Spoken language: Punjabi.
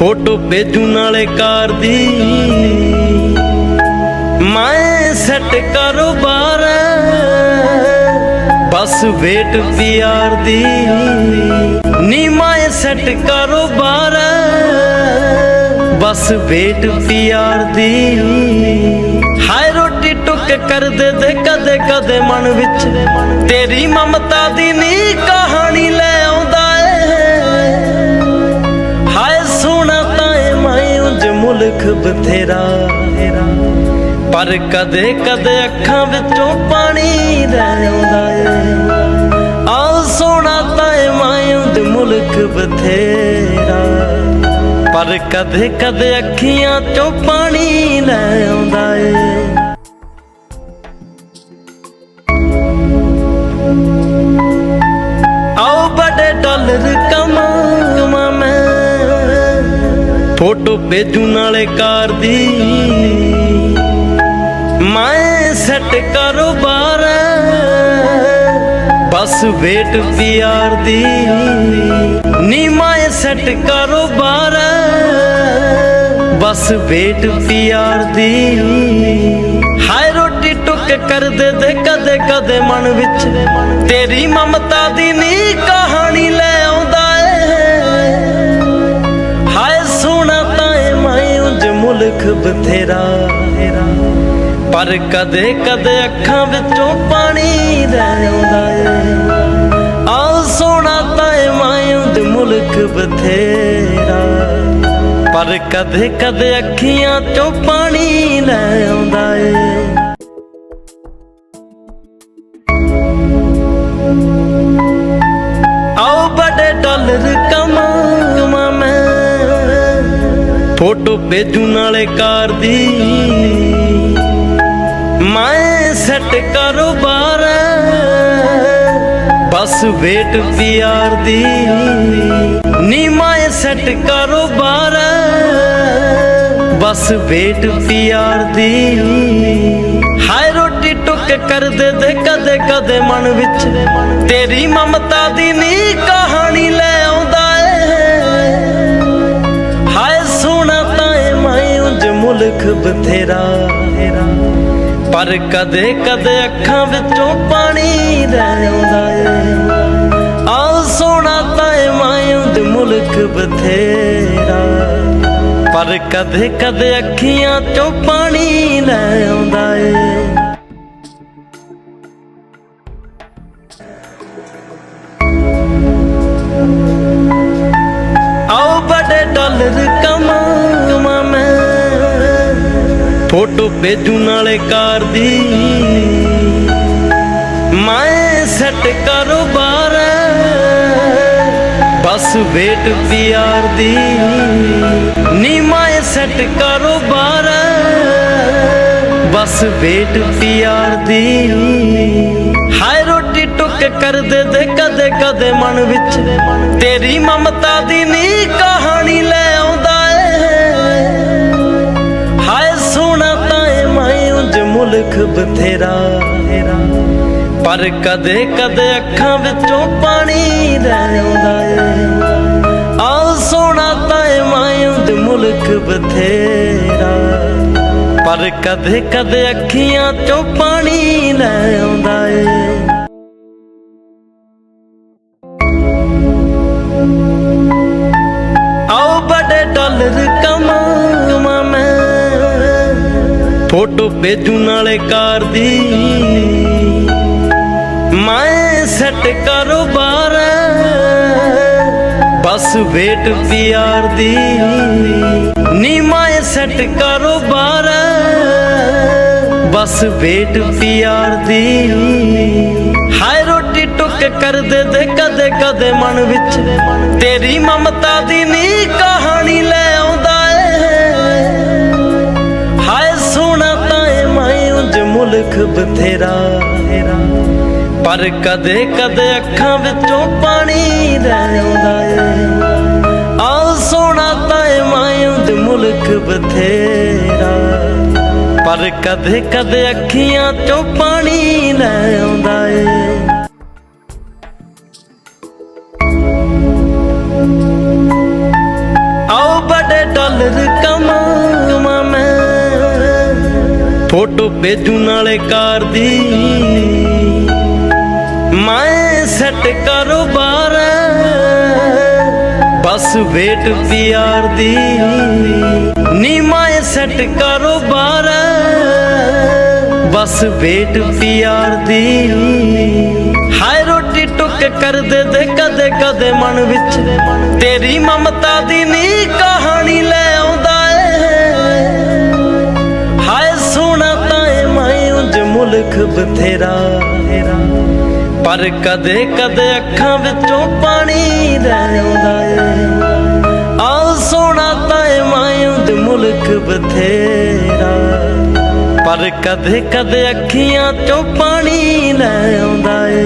ਫੋਟੋ ਭੇਜੂ ਨਾਲੇ ਕਾਰ ਦੀ। ਮੈਂ ਸੈੱਟ ਕਾਰੋਬਾਰ ਬਸ ਵੇਟ ਪਿਆਰ ਦੀ। ਨੀ ਮੈਂ ਸੈੱਟ ਕਾਰੋਬਾਰ ਬਸ ਵੇਟ ਪਿਆਰ ਦੀ। ਹਾਏ ਰੋਟੀ ਟੁੱਕ ਕਰਦੇ ਦੇ ਕਦੇ ਕਦੇ ਮਨ ਵਿੱਚ ਤੇਰੀ ਮਮਤਾ ਦੀ ਨੀ ਕਹਾਣੀ ਲੈ ਮੁਲਕ ਬਥੇਰਾ ਪਰ ਕਦੇ ਕਦੇ ਅੱਖਾਂ ਵਿੱਚੋਂ ਪਾਣੀ ਰਹਿ ਆਉਂਦਾ ਏ ਆ ਸੋਹਣਾ ਤਾਂ ਏ ਮੁਲਕ ਬਥੇਰਾ। ਪਰ ਕਦੇ ਕਦੇ ਅੱਖੀਆਂ ਚੋਂ ਪਾਣੀ ਲੈ ਆਉਂਦਾ ਏ। ਆਓ ਬੜੇ ਡਾਲਰ ਕਮਾਵਾਂ ਫੋਟੋ ਭੇਜੂ ਨਾਲੇ ਕਾਰ ਦੀ। ਮੈਂ ਸੈੱਟ ਕਾਰੋਬਾਰ ਬਸ ਵੇਟ ਪਿਆਰ ਦੀ। ਨੀ ਮੈਂ ਸੈੱਟ ਕਾਰੋਬਾਰ ਬਸ ਵੇਟ ਪਿਆਰ ਦੀ। ਹਾਏ ਰੋਟੀ ਟੁੱਕ ਕਰਦੇ ਤੇ ਕਦੇ ਕਦੇ ਮਨ ਵਿੱਚ। ਤੇਰੀ ਮਮਤਾ ਦੀ ਨੀ ਕਹਾਣੀ ਲੈ। ਮੁਲਕ ਬਥੇਰਾ ਪਰ ਕਦੇ ਕਦੇ ਅੱਖਾਂ ਵਿੱਚੋਂ ਪਾਣੀ ਰਹਿ ਆਉਂਦਾ ਏ ਆ ਸੋਹਣਾ ਤਾਂ ਏ ਮੈਂ ਮੁਲਕ ਬਥੇਰਾ। ਪਰ ਕਦੇ ਕਦੇ ਅੱਖੀਆਂ ਚੋਂ ਪਾਣੀ ਲੈ ਆਉਂਦਾ ਏ ਫੋਟੋ ਭੇਜੂ ਨਾਲੇ ਕਾਰ ਦੀ। ਮੈਂ ਸੈੱਟ ਕਾਰੋਬਾਰ ਬਸ ਵੇਟ ਪਿਆਰ ਦੀ। ਨੀ ਮੈਂ ਸੈੱਟ ਕਾਰੋਬਾਰ ਬਸ ਵੇਟ ਪਿਆਰ ਦੀ। ਹਾਏ ਰੋਟੀ ਟੁੱਕ ਕਰਦੇ ਦੇ ਕਦੇ ਕਦੇ ਮਨ ਵਿੱਚ। ਤੇਰੀ ਮਮਤਾ ਦੀ ਨੀ ਕਹਾਣੀ ਲੈ। ਮੁਲਕ ਬਥੇਰਾ ਪਰ ਕਦੇ ਕਦੇ ਅੱਖਾਂ ਵਿੱਚੋਂ ਪਾਣੀ ਰਹਿ ਆਉਂਦਾ ਏ। ਆ ਸੋਹਣਾ ਤਾਂ ਏ ਮੈਂ ਮੁਲਕ ਬਥੇਰਾ। ਪਰ ਕਦੇ ਕਦੇ ਅੱਖੀਆਂ ਚੋਂ ਪਾਣੀ ਲੈ ਆਉਂਦਾ ਏ। ਫੋਟੋ ਭੇਜੂ ਨਾਲੇ ਕਾਰ ਦੀ। ਮੈਂ ਸੈੱਟ ਕਾਰੋਬਾਰ ਬਸ ਵੇਟ ਪਿਆਰ ਦੀ। ਨੀ ਮੈਂ ਸੈੱਟ ਕਾਰੋਬਾਰ ਬਸ ਵੇਟ ਪਿਆਰ ਦੀ। ਹਾਏ ਰੋਟੀ ਟੁੱਕ ਕਰਦੇ ਦੇ ਕਦੇ ਕਦੇ ਮਨ ਵਿੱਚ। ਤੇਰੀ ਮਮਤਾ ਦੀ ਨੀ ਮੁਲਕ ਬਥੇਰਾ ਪਰ ਕਦੇ ਕਦੇ ਅੱਖਾਂ ਵਿੱਚੋਂ ਪਾਣੀ ਰਹਿ ਆਉਂਦਾ ਏ। ਆ ਸੋਹਣਾ ਤਾਂ ਏ ਮੁਲਕ ਬਥੇਰਾ। ਪਰ ਕਦੇ ਕਦੇ ਅੱਖੀਆਂ ਚੋਂ ਪਾਣੀ ਲੈ ਆਉਂਦਾ ਏ। ਆਓ ਬੜੇ ਡਾਲਰ ਕਮਾਵਾਂ ਫੋਟੋ ਭੇਜੂ ਨਾਲੇ ਕਾਰ ਦੀ। ਮੈਂ ਸੈੱਟ ਕਾਰੋਬਾਰ ਬਸ ਵੇਟ ਪਿਆਰ ਦੀ। ਨੀ ਮੈਂ ਸੈੱਟ ਕਾਰੋਬਾਰ ਬਸ ਵੇਟ ਪਿਆਰ ਦੀ। ਹਾਏ ਰੋਟੀ ਟੁੱਕ ਕਰਦੇ ਦੇ ਕਦੇ ਕਦੇ ਮਨ ਵਿੱਚ, ਤੇਰੀ ਮਮਤਾ ਦੀ ਨੀ ਕਹਾਣੀ ਮੁਲਕ ਬਥੇਰਾ ਪਰ ਕਦੇ ਕਦੇ ਅੱਖਾਂ ਵਿੱਚੋਂ ਪਾਣੀ ਰਹਿ ਆਉਂਦਾ ਏ। ਆ ਸੋਹਣਾ ਤਾਂ ਏ ਮੈਂ ਮੁਲਕ ਬਥੇਰਾ। ਪਰ ਕਦੇ ਕਦੇ ਅੱਖੀਆਂ ਚੋਂ ਪਾਣੀ ਲੈ ਆਉਂਦਾ ਏ। ਆਓ ਬੜੇ ਡਾਲਰ ਕਮਾਵਾਂ ਫੋਟੋ ਭੇਜੂ ਨਾਲੇ ਕਾਰ ਦੀ। ਮੈਂ ਸੈੱਟ ਕਾਰੋਬਾਰ ਬਸ ਵੇਟ ਪਿਆਰ ਦੀ। ਨੀ ਮੈਂ ਸੈੱਟ ਕਾਰੋਬਾਰ ਬਸ ਵੇਟ ਪਿਆਰ ਦੀ। ਹਾਏ ਰੋਟੀ ਟੁੱਕ ਕਰਦੇ ਦੇ ਕਦੇ ਕਦੇ ਮਨ ਵਿੱਚ, ਤੇਰੀ ਮਮਤਾ ਦੀ ਨੀ ਕਹਾ ਮੁਲਕ ਬਥੇਰਾ ਪਰ ਕਦੇ ਕਦੇ ਅੱਖਾਂ ਵਿੱਚੋਂ ਪਾਣੀ ਰਹਿ ਆਉਂਦਾ ਏ। ਆ ਸੋਹਣਾ ਤਾਂ ਏ ਮੈਂ ਮੁਲਕ ਬਥੇਰਾ। ਪਰ ਕਦੇ ਕਦੇ ਅੱਖੀਆਂ ਚੋਂ ਪਾਣੀ ਲੈ ਆਉਂਦਾ ਏ।